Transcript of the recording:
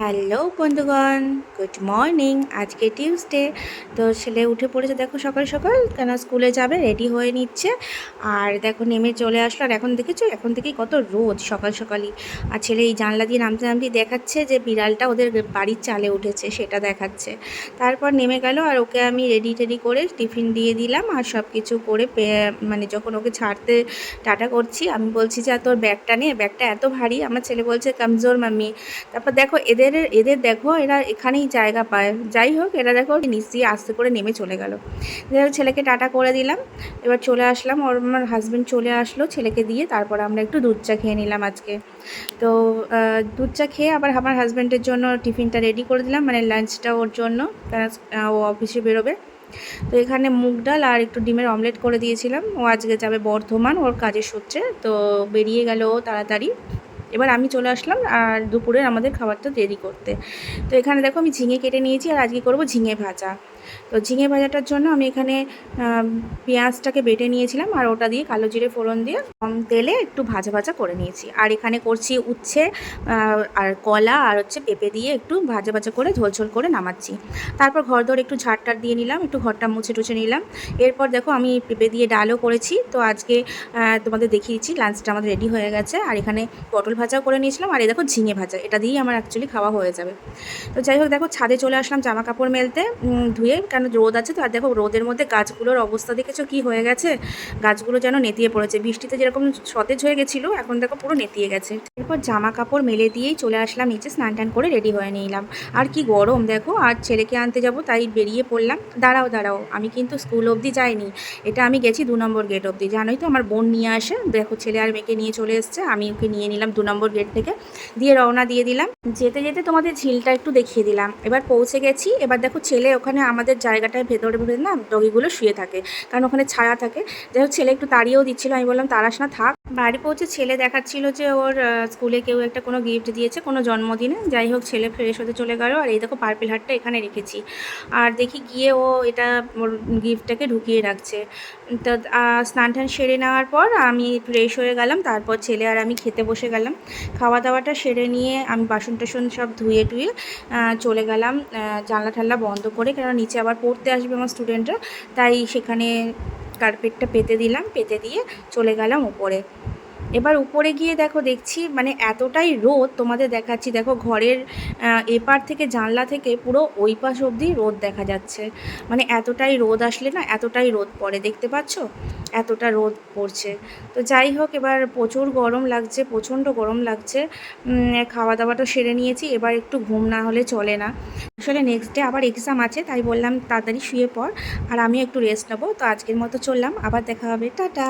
Hello বন্ধুগণ, good morning. আজকে Tuesday. তো ছেলে উঠে পড়েছে, দেখো সকাল সকাল। কেন স্কুলে যাবে, রেডি হয়ে নিচ্ছে। আর দেখো নেমে চলে আসলো। আর এখন দেখেছ? এখন থেকেই কত রোদ সকাল সকালই। আর ছেলে এই জানলা দিয়ে নামতে নামতে দেখাচ্ছে যে বিড়ালটা ওদের বাড়ির চালে উঠেছে, সেটা দেখাচ্ছে। তারপর নেমে গেল আর ওকে আমি রেডি টেডি করে টিফিন দিয়ে দিলাম। আর সব কিছু করে মানে যখন ওকে ছাড়তে টাটা করছি, আমি বলছি, যে তোর ব্যাগটা নিয়ে ব্যাগটা এত ভারী। আমার ছেলে বলছে, কমজোর মাম্মি। তারপর দেখো এদের এদের এদের দেখো এরা এখানেই জায়গা পায়। যাই হোক, এরা দেখো নিচ দিয়ে আস্তে করে নেমে চলে গেল। যাই ছেলেকে টাটা করে দিলাম। এবার চলে আসলাম। ওর আমার হাজব্যান্ড চলে আসলো ছেলেকে দিয়ে। তারপর আমরা একটু দুধ চা খেয়ে নিলাম আজকে। তো দুধ চা খেয়ে আবার আমার হাজব্যান্ডের জন্য টিফিনটা রেডি করে দিলাম। মানে লাঞ্চটা ওর জন্য। ও অফিসে বেরোবে। তো এখানে মুগ ডাল আর একটু ডিমের অমলেট করে দিয়েছিলাম। ও আজকে যাবে বর্ধমান। ওর কাজের সূত্রে। তো বেরিয়ে গেল তাড়াতাড়ি। এবার আমি চলে আসলাম আর দুপুরের আমাদের খাবারটা রেডি করতে। তো এখানে দেখো আমি ঝিঙে কেটে নিয়েছি আর আজকে করব ঝিঙে ভাজা। তো ঝিঙে ভাজাটার জন্য আমি এখানে পেঁয়াজটাকে বেটে নিয়েছিলাম আর ওটা দিয়ে কালো জিরে ফোড়ন দিয়ে কম তেলে একটু ভাজা ভাজা করে নিয়েছি। আর এখানে করছি উচ্ছে আর কলা আর হচ্ছে পেঁপে দিয়ে একটু ভাজা ভাজা করে ঝোল ঝোল করে নামাচ্ছি। তারপর ঘর দর একটু ঝাড়টার দিয়ে নিলাম, একটু ঘরটা মুছে টুছে নিলাম। এরপর দেখো আমি পেঁপে দিয়ে ডালও করেছি। তো আজকে তোমাদের দেখিয়েছি লাঞ্চটা আমাদের রেডি হয়ে গেছে। আর এখানে পটল ভাজাও করে নিয়েছিলাম। আর এই দেখো ঝিঙে ভাজা, এটা দিয়েই আমার অ্যাকচুয়ালি খাওয়া হয়ে যাবে। তো যাই হোক দেখো ছাদে চলে আসলাম জামা কাপড় মেলতে ধুয়ে কেন রোদ আছে? তো আর দেখো রোদের মধ্যে গাছগুলোর অবস্থা দেখেছ কি হয়ে গেছে? গাছগুলো যেন নেতিয়ে পড়েছে। বৃষ্টিতে যেরকম সতেজ হয়ে গেছিল, এখন দেখো পুরো নেতিয়ে গেছে। এরপর জামা কাপড় মেলে দিয়েই চলে আসলাম, নিচে স্নান টান করে রেডি হয়ে নিলাম। আর কি গরম দেখো, আর ছেলেকে আনতে যাব, তাই বেরিয়ে পড়লাম। দাঁড়াও দাঁড়াও, আমি কিন্তু স্কুল অবধি যাইনি। এটা আমি গেছি দু নম্বর গেট অবধি। জানোই তো আমার বোন নিয়ে আসে, দেখো ছেলে আর মেয়েকে নিয়ে চলে এসছে, আমি ওকে নিয়ে নিলাম দু নম্বর গেট থেকে। দিয়ে রওনা দিয়ে দিলাম। যেতে যেতে তোমাদের ঝিলটা একটু দেখিয়ে দিলাম। এবার পৌঁছে গেছি, এবার দেখো ছেলে ওখানে আমাদের জায়গাটায় ভেতরে ভেতরে না ডগিগুলো শুয়ে থাকে। কারণ ওখানে ছায়া থাকে। যাই হোক, ছেলে একটু তাড়িয়েও দিচ্ছিল। আমি বললাম তারাস না, থাক। বাড়ি পৌঁছে ছেলে দেখাচ্ছিল যে ওর স্কুলে কেউ একটা কোনো গিফট দিয়েছে কোনো জন্মদিনে। যাই হোক, ছেলে ফ্রেশ হতে চলে গেল। আর এই দেখো পার্পেল হাটটা এখানে রেখেছি। আর দেখি গিয়ে ও এটা ওর গিফটটাকে ঢুকিয়ে রাখছে। তো স্নান টান সেরে নেওয়ার পর আমি ফ্রেশ হয়ে গেলাম। তারপর ছেলে আর আমি খেতে বসে গেলাম। খাওয়া দাওয়াটা সেরে নিয়ে আমি বাসন টাসন সব ধুয়ে টুয়ে চলে গেলাম। জানলা ঠাল্লা বন্ধ করে কারণ নিচে আবার পড়তে আসবে আমার স্টুডেন্টরা তাই সেখানে কার্পেটটা পেতে দিলাম পেতে দিয়ে চলে গেলাম উপরে। এবার উপরে গিয়ে দেখো দেখছি মানে এতটাই রোদ তোমাদের দেখাচ্ছি। দেখো ঘরের এপার থেকে জানলা থেকে পুরো ওই পাশ অবধি রোদ দেখা যাচ্ছে। মানে এতটাই রোদ আসলে না, এতটাই রোদ পড়ে, দেখতে পাচ্ছ? এতটা রোদ পড়ছে। তো যাই হোক, এবার প্রচুর গরম লাগছে, প্রচণ্ড গরম লাগছে। খাওয়া দাওয়াটা সেরে নিয়েছি, এবার একটু ঘুম না হলে চলে না। আসলে নেক্সট ডে আবার এক্সাম আছে, তাই বললাম তাড়াতাড়ি শুয়ে পড়, আর আমি একটু রেস্ট নেব। তো আজকের মতো চললাম, আবার দেখা হবে। টাটা!